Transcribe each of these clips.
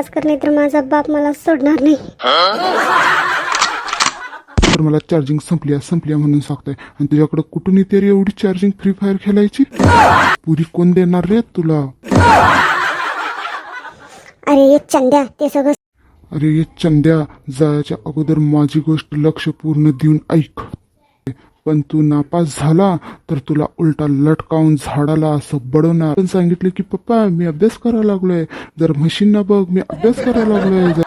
लवकर नाही तर माझा बाप मला सोडणार नाही. तर मला चार्जिंग संपली आहे, संपली आहे म्हणून सांगताय. आणि तुझ्याकडे कुठून येते रे एवढी चार्जिंग फ्री फायर खेळायची? पुरी कोण देणार रे तुला? अरे ये चंद्या ते सगळं अरे ये चंद्या जायच्या अगोदर माझी गोष्ट लक्ष पूर्ण देऊन ऐक. पण तू नापास झाला तर तुला उलटा लटकावून झाडाला असं बडवणार. पण सांगितलं की पप्पा मी अभ्यास करायला लागलोय. जर म्हशींना बघ मी अभ्यास करायला लागलोय. जर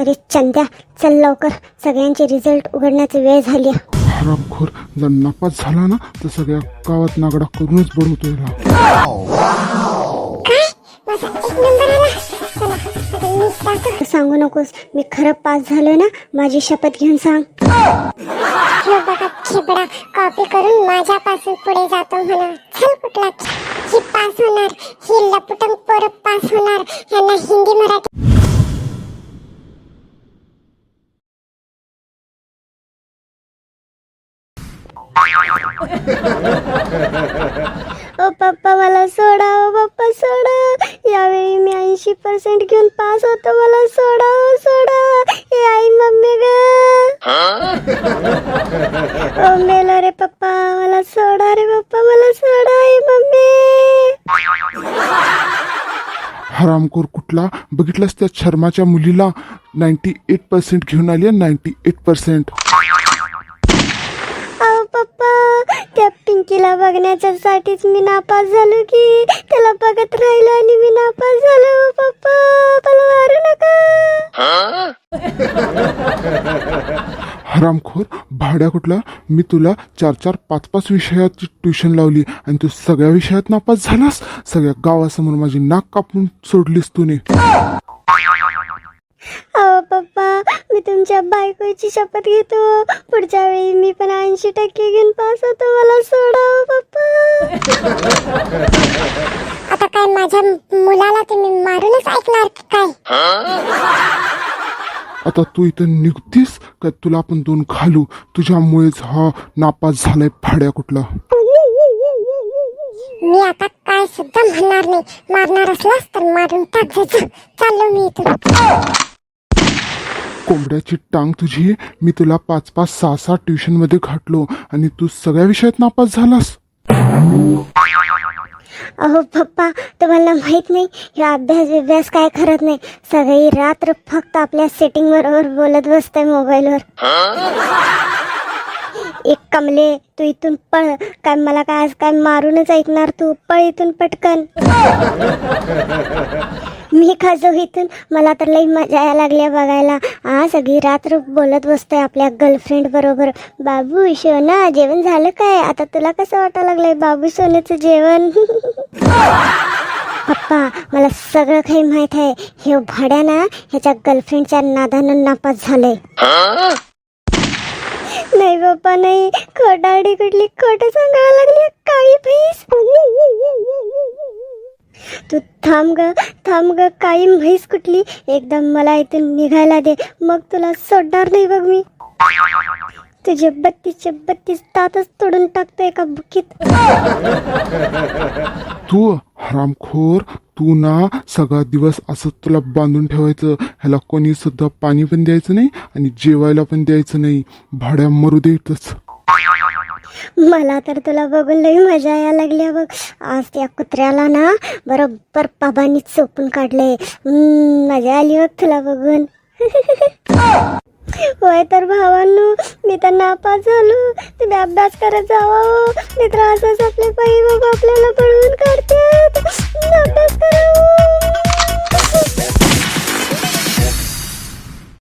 अरे चंद्या चल लवकर. सगळ्यांचे रिझल्ट उघडण्याची वेळ झाली आहे. हरामखोर जर नापास झाला ना तर सगळ्या गावात नागडा करूनच बडवतो याला सांगू नकोस मी खरं पास झालोय ना माझी शपथ घेऊन सांग. हे कॉपी करून माझ्यापासून पुढे जातो म्हणा. चल कुठला? ही पास होणार. ही लपटम पोर पास होणार. यांना हिंदी मराठी ओ पप्पा मला सोडा. ओ पप्पा सोडा. यावेळी मी ऐंशी पर्सेंट घेऊन पास होतो. मला सोडा ओ सोडा. हे आई मम्मी ग. मेला रे पप्पा मला सोडा रे पप्पा मला सोडा आई मम्मी. हरामखोर कुठला? बघितलंस त्या शर्माच्या मुलीला नाईन्टी एट पर्सेंट घेऊन आली नाईन्टी एट पर्सेंट अहो पप्पा त्या पिंकीला बघण्याच्या साठीच मी नापास झालो की त्याला बघत राहिलो आणि मी नापास झालो. पप्पा मला मारू नका. हरामखोर भाड्या कुठला? मी तुला चार चार पाच पाच विषयाची ट्युशन लावली आणि तू सगळ्या विषयात नापास झालास. सगळ्या गावासमोर माझी नाक कापून सोडलीस तूने. अहो पप्पा मी तुमच्या बायकोची शपथ घेतो. पुढच्या वेळी मी पण ऐंशी टक्के घेऊन पास होतो. मला सोडा हो पप्पा. आता काय माझ्या मुलाला तुम्ही मारूनच ऐकणार की काय? आता तू इथं निघतीस का तुला आपण दोन घालू? तुझ्यामुळेच हा नापास झालाय भाड्या कुठला. मी आता काय सुद्धा म्हणणार नाही. मारणार असलास तर मारून टाक. चाललो मी इथून. कोंबड्याची टांग तुझी मी तुला पाच पाच सहा सहा ट्युशनमध्ये घातलो आणि तू सगळ्या विषयात नापास झालास. अहो पप्पा तुम्हाला माहीत नाही हे अभ्यास बिभ्यास काय करत नाही. सगळी रात्र फक्त आपल्या सेटिंग बरोबर बोलत बसतंय मोबाईलवर एक कमले तू इथून पळ. काय मला काय आज काय मारूनच ऐकणार तू? पळ इथून पटकन. मी जाऊ इथून. मला तर लई मजा यायला लागली बघायला. हा सगळी रात्र बोलत बसतोय आपल्या गर्लफ्रेंड बरोबर. बाबू शोना जेवण झालं काय? आता तुला कसं वाटायला लागलंय? बाबू सोन्याचं जेवण. पप्पा मला सगळं काही माहीत आहे. हे भाड्या ना ह्याच्या गर्लफ्रेंडच्या नादानं नापास झालंय. नाही पप्पा नाही. खोटाडी कुठली खोट सांगायला लागली? काही म्हैस तू थांब ग थांब ग. काही म्हैस कुठली? एकदम मला इथून निघायला दे. मग तुला सोडणार नाही बघ मी. तुझे बत्तीसचे बत्तीस तातच तोडून टाकतो एका बुकीत. तू हरामखोर तू ना सगळा दिवस असं तुला बांधून ठेवायचं. ह्याला कोणी सुद्धा पाणी पण द्यायचं नाही आणि जेवायला पण द्यायचं नाही. भाड्या मरू देतच मला तर तुला बघून लई मजा यायला लागली आहे बघ. आज त्या कुत्र्याला ना बरोबर बाबांनी चोपून काढले मजा आली बघ तुला बघून. होय तर भावांनो मी तर नापास झालो तुम्ही अभ्यास करत जावा हो. मित्र असंच आपले पायी बाबा आपल्याला पळवून काढते